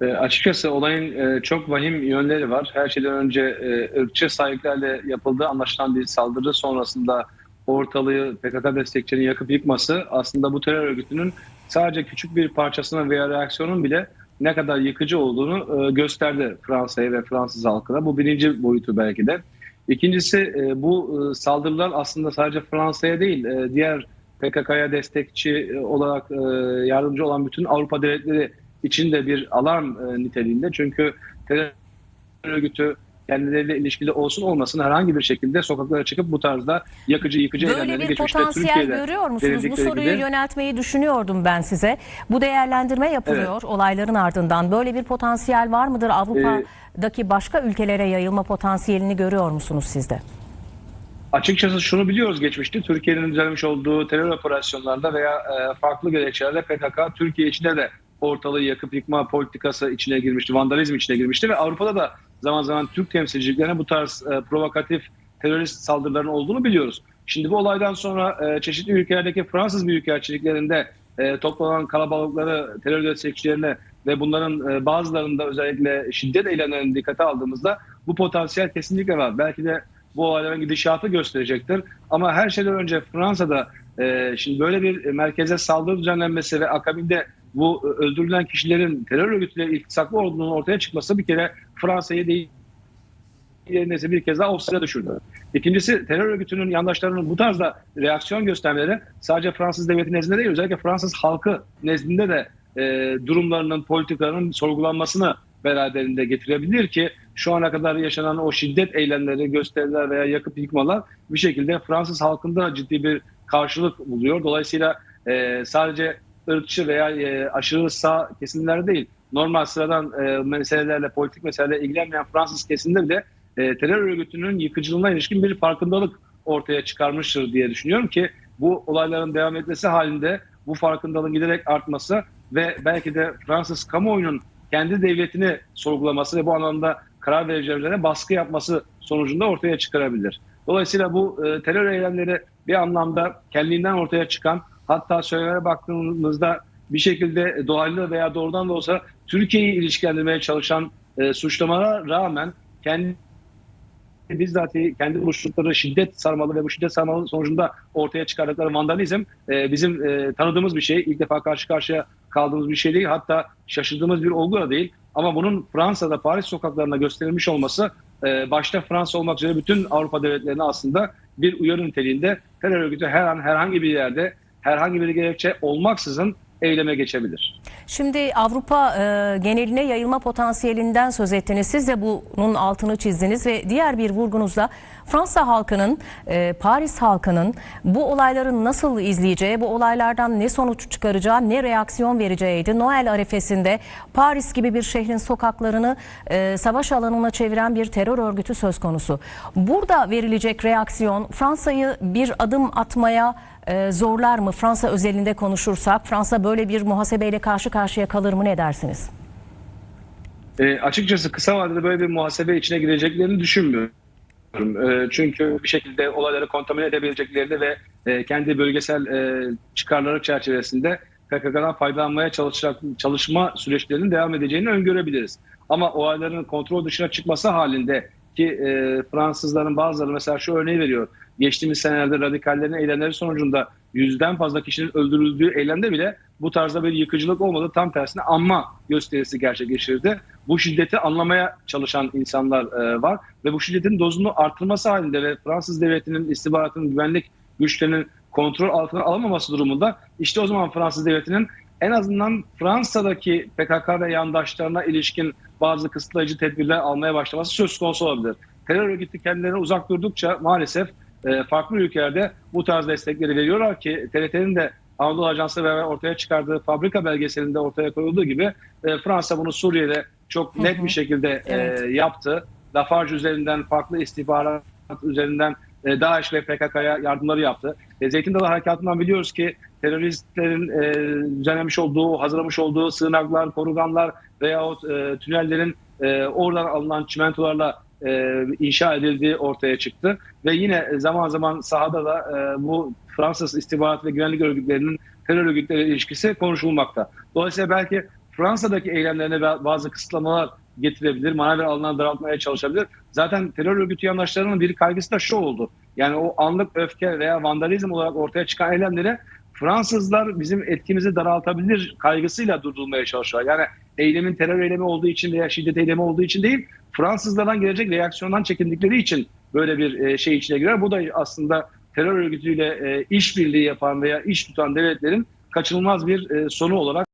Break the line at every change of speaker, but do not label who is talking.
E, açıkçası olayın e, çok vahim yönleri var. Her şeyden önce e, ırkçı sahiplerle yapıldığı anlaşılan bir saldırı sonrasında ortalığı PKK destekçilerinin yakıp yıkması aslında bu terör örgütünün sadece küçük bir parçasının veya reaksiyonun bile ne kadar yıkıcı olduğunu e, gösterdi Fransa'ya ve Fransız halkına. Bu birinci boyutu belki de. İkincisi e, bu e, saldırılar aslında sadece Fransa'ya değil e, diğer PKK'ya destekçi e, olarak e, yardımcı olan bütün Avrupa devletleri için de bir alarm e, niteliğinde. Çünkü terör örgütü kendileriyle ilişkili olsun olmasın herhangi bir şekilde sokaklara çıkıp bu tarzda yakıcı yıkıcı
Böyle bir potansiyel
Türkiye'de
görüyor musunuz? Bu soruyu
gibi-
yöneltmeyi düşünüyordum ben size. Bu değerlendirme yapılıyor olayların ardından. Böyle bir potansiyel var mıdır? Avrupa'daki başka ülkelere yayılma potansiyelini görüyor musunuz siz de?
Açıkçası şunu biliyoruz geçmişte Türkiye'nin düzenlemiş olduğu terör operasyonlarda veya e, farklı gerekçelerle PKK Türkiye içinde de ortalığı yakıp yıkma politikası içine girmişti, vandalizm içine girmişti ve Avrupa'da da zaman zaman Türk temsilciliklerine bu tarz e, provokatif terörist saldırıların olduğunu biliyoruz. Şimdi bu olaydan sonra e, çeşitli ülkelerdeki Fransız büyükelçiliklerinde e, toplanan kalabalıkları terör destekçilerine ve bunların e, bazılarında özellikle şiddet eylemlerini dikkate aldığımızda bu potansiyel kesinlikle var. Belki de bu olayların gidişatı gösterecektir. Ama her şeyden önce Fransa'da e, şimdi böyle bir merkeze saldırı düzenlenmesi ve akabinde bu öldürülen kişilerin terör örgütüyle iltisaklı olduğunun ortaya çıkması bir kere Fransa'yı değil neyse bir kez daha ofsaya düşürdü. İkincisi terör örgütünün yandaşlarının bu tarzda reaksiyon göstermeleri sadece Fransız devleti nezdinde değil özellikle Fransız halkı nezdinde de e, durumlarının, politikalarının sorgulanmasını beraberinde getirebilir ki şu ana kadar yaşanan o şiddet eylemleri, gösteriler veya yakıp yıkmalar bir şekilde Fransız halkında ciddi bir karşılık buluyor. Dolayısıyla e, sadece ırkçı veya e, aşırı sağ kesimler değil, normal sıradan e, meselelerle, politik meselelerle ilgilenmeyen Fransız kesimde bile e, terör örgütünün yıkıcılığına ilişkin bir farkındalık ortaya çıkarmıştır diye düşünüyorum ki bu olayların devam etmesi halinde bu farkındalığın giderek artması ve belki de Fransız kamuoyunun kendi devletini sorgulaması ve bu anlamda karar vericilerine baskı yapması sonucunda ortaya çıkarabilir. Dolayısıyla bu e, terör eylemleri bir anlamda kendiliğinden ortaya çıkan hatta söylemlere baktığımızda bir şekilde dolaylı veya doğrudan da olsa Türkiye'yi ilişkilendirmeye çalışan e, suçlamalara rağmen kendi bizzat kendi oluşturdukları şiddet sarmalı ve bu şiddet sarmalı sonucunda ortaya çıkardıkları vandalizm e, bizim e, tanıdığımız bir şey. İlk defa karşı karşıya kaldığımız bir şey değil. Hatta şaşırdığımız bir olgu da değil. Ama bunun Fransa'da Paris sokaklarına gösterilmiş olması e, başta Fransa olmak üzere bütün Avrupa devletlerine aslında bir uyarı niteliğinde terör örgütü her an herhangi bir yerde herhangi bir gerekçe olmaksızın eyleme geçebilir.
Şimdi Avrupa e, geneline yayılma potansiyelinden söz ettiniz. Siz de bunun altını çizdiniz ve diğer bir vurgunuzda Fransa halkının, e, Paris halkının bu olayları nasıl izleyeceği, bu olaylardan ne sonuç çıkaracağı, ne reaksiyon vereceğiydi. Noel arifesinde Paris gibi bir şehrin sokaklarını e, savaş alanına çeviren bir terör örgütü söz konusu. Burada verilecek reaksiyon Fransa'yı bir adım atmaya e, zorlar mı? Fransa özelinde konuşursak Fransa böyle bir muhasebeyle karşı karşıya kalır mı ne dersiniz?
E, açıkçası kısa vadede böyle bir muhasebe içine gireceklerini düşünmüyorum. E, çünkü bir şekilde olayları kontamine edebileceklerini ve e, kendi bölgesel e, çıkarları çerçevesinde PKK'dan faydalanmaya çalışacak, çalışma süreçlerinin devam edeceğini öngörebiliriz. Ama olayların kontrol dışına çıkması halinde ki e, Fransızların bazıları mesela şu örneği veriyor. Geçtiğimiz senelerde radikallerin eylemleri sonucunda yüzden fazla kişinin öldürüldüğü eylemde bile bu tarzda bir yıkıcılık olmadı. Tam tersine anma gösterisi gerçekleştirdi. Bu şiddeti anlamaya çalışan insanlar e, var ve bu şiddetin dozunu artırması halinde ve Fransız devletinin istihbaratının güvenlik güçlerinin kontrol altına alamaması durumunda işte o zaman Fransız devletinin en azından Fransa'daki PKK ve yandaşlarına ilişkin bazı kısıtlayıcı tedbirler almaya başlaması söz konusu olabilir. Terör örgütü kendilerine uzak durdukça maalesef e, farklı ülkelerde bu tarz destekleri veriyorlar ki TRT'nin de Anadolu Ajansı beraber ortaya çıkardığı fabrika belgeselinde ortaya koyulduğu gibi e, Fransa bunu Suriye'de çok net bir şekilde
Evet.
e, yaptı. Lafarge üzerinden, farklı istihbarat üzerinden DAEŞ ve PKK'ya yardımları yaptı. Zeytin Dalı Harekatı'ndan biliyoruz ki teröristlerin e, düzenlemiş olduğu, hazırlamış olduğu sığınaklar, koruganlar veyahut e, tünellerin e, oradan alınan çimentolarla e, inşa edildiği ortaya çıktı. Ve yine zaman zaman sahada da e, bu Fransız istihbarat ve güvenlik örgütlerinin terör örgütleri ilişkisi konuşulmakta. Dolayısıyla belki Fransa'daki eylemlerine ba- bazı kısıtlamalar getirebilir. Manevi alanları daraltmaya çalışabilir. Zaten terör örgütü yandaşlarının bir kaygısı da şu oldu. Yani o anlık öfke veya vandalizm olarak ortaya çıkan eylemleri Fransızlar bizim etkimizi daraltabilir kaygısıyla durdurulmaya çalışıyor. Yani eylemin terör eylemi olduğu için veya şiddet eylemi olduğu için değil, Fransızlardan gelecek reaksiyondan çekindikleri için böyle bir e, şey içine girer. Bu da aslında terör örgütüyle e, işbirliği yapan veya iş tutan devletlerin kaçınılmaz bir e, sonu olarak